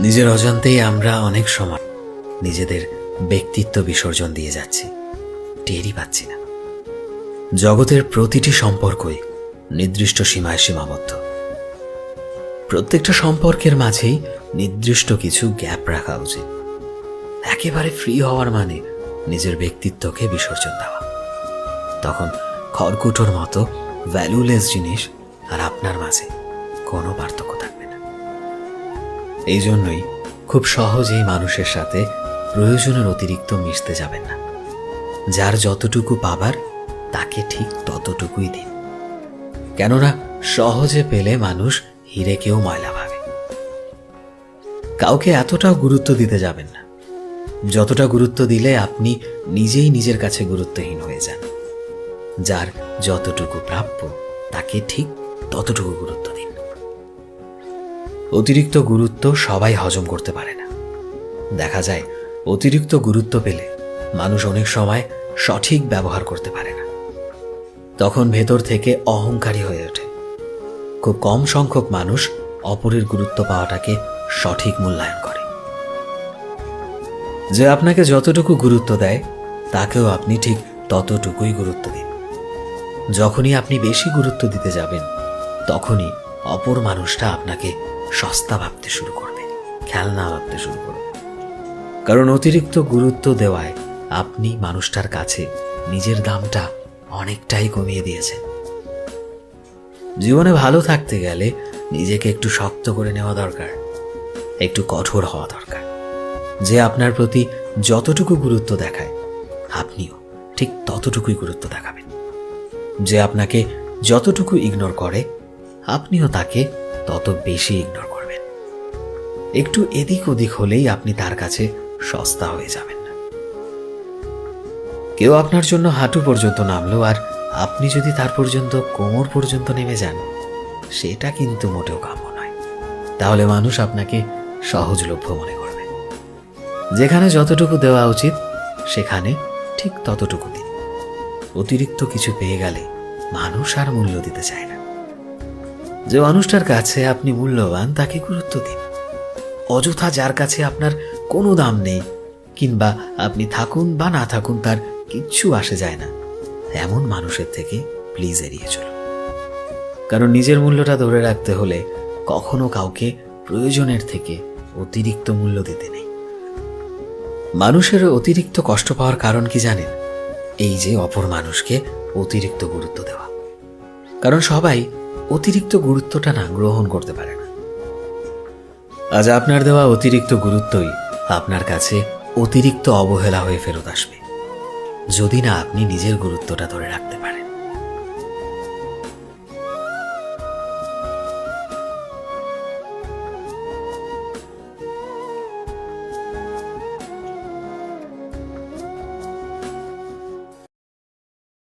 নিজের অজান্তেই আমরা অনেক সময় নিজেদের ব্যক্তিত্ব বিসর্জন দিয়ে যাচ্ছি। টেরই পাচ্ছি না। জগতের প্রতিটি সম্পর্কই নির্দিষ্ট সীমায় সীমাবদ্ধ। প্রত্যেকটা সম্পর্কের মাঝেই নির্দিষ্ট কিছু গ্যাপ রাখা উচিত। একেবারে ফ্রি হওয়ার মানে নিজের ব্যক্তিত্বকে বিসর্জন দেওয়া। তখন খড়কুটোর মতো ভ্যালুলেস জিনিস আর আপনার মাঝে কোনো পার্থক্য থাকবে এই জন্যই খুব সহজেই মানুষের সাথে প্রয়োজনের অতিরিক্ত মিশতে যাবেন না। যার যতটুকু পাবার, তাকে ঠিক ততটুকুই দিন। কেননা, সহজে পেলে মানুষ হিরেকেও ময়লা ভাবে। কাউকে এতটাও গুরুত্ব দিতে যাবেন না। যতটা গুরুত্ব দিলে আপনি নিজেই নিজের কাছে গুরুত্বহীন হয়ে যান। যার যতটুকু প্রাপ্য, তাকে ঠিক ততটুকু গুরুত্ব অতিরিক্ত গুরুত্ব সবাই হজম করতে পারে না। দেখা যায়, অতিরিক্ত গুরুত্ব পেলে মানুষ অনেক সময় সঠিক ব্যবহার করতে পারে না। তখন ভেতর থেকে অহংকারী হয়ে ওঠে। খুব কম সংখ্যক মানুষ অপরের গুরুত্ব পাওয়াটাকে সঠিক মূল্যায়ন করে। যে আপনাকে যতটুকু গুরুত্ব দেয়, তাকেও আপনি ঠিক ততটুকুই গুরুত্ব দিন। যখনই আপনি বেশি গুরুত্ব দিতে যাবেন, তখনই অপর মানুষটা আপনাকে সস্তা ভাবতে শুরু করবে, খেলনা ভাবতে শুরু করবে। কারণ অতিরিক্ত গুরুত্ব দেওয়ায় আপনি মানুষটার কাছে নিজের দামটা অনেকটাই কমিয়ে দিয়েছেন। জীবনে ভালো থাকতে গেলে নিজেকে একটু শক্ত করে নেওয়া দরকার, একটু কঠোর হওয়া দরকার। যে আপনার প্রতি যতটুকু গুরুত্ব দেখায়, আপনিও ঠিক ততটুকুই গুরুত্ব দেখাবেন। যে আপনাকে যতটুকু ইগনোর করে, আপনিও তাকে তত বেশি ইগনোর করবেন। একটু এদিক ওদিক হলেই আপনি তার কাছে সস্তা হয়ে যাবেন। কেউ আপনার জন্য হাঁটু পর্যন্ত নামলো আর আপনি যদি তার পর্যন্ত কোমর পর্যন্ত নেমে যান, সেটা কিন্তু মোটেও কাম্য নয়। তাহলে মানুষ আপনাকে সহজলভ্য মনে করবে। যেখানে যতটুকু দেওয়া উচিত, সেখানে ঠিক ততটুকু দিন। অতিরিক্ত কিছু পেয়ে গেলে মানুষ আর মূল্য দিতে চায় না। যে মানুষটার কাছে আপনি মূল্যবান, তাকে গুরুত্ব দিন। অযথা যার কাছে আপনার কোনো দাম নেই, কিংবা আপনি থাকুন বা না থাকুন, তার কিচ্ছু আসে যায় না। এমন মানুষের থেকে প্লিজ এড়িয়ে চলুন। কারণ নিজের মূল্যটা ধরে রাখতে হলে কখনো কাউকে প্রয়োজনের থেকে অতিরিক্ত মূল্য দিতে নেই। মানুষের অতিরিক্ত কষ্ট পাওয়ার কারণ কি জানেন? এই যে অপর মানুষকে অতিরিক্ত গুরুত্ব দেওয়া। কারণ সবাই অতিরিক্ত গুরুত্বটা না গ্রহণ করতে পারে না। আজ আপনার দেওয়া অতিরিক্ত গুরুত্বই আপনার কাছে অতিরিক্ত অবহেলা হয়ে ফেরত আসবে। যদি না আপনি নিজের গুরুত্বটা ধরে রাখতে পারেন।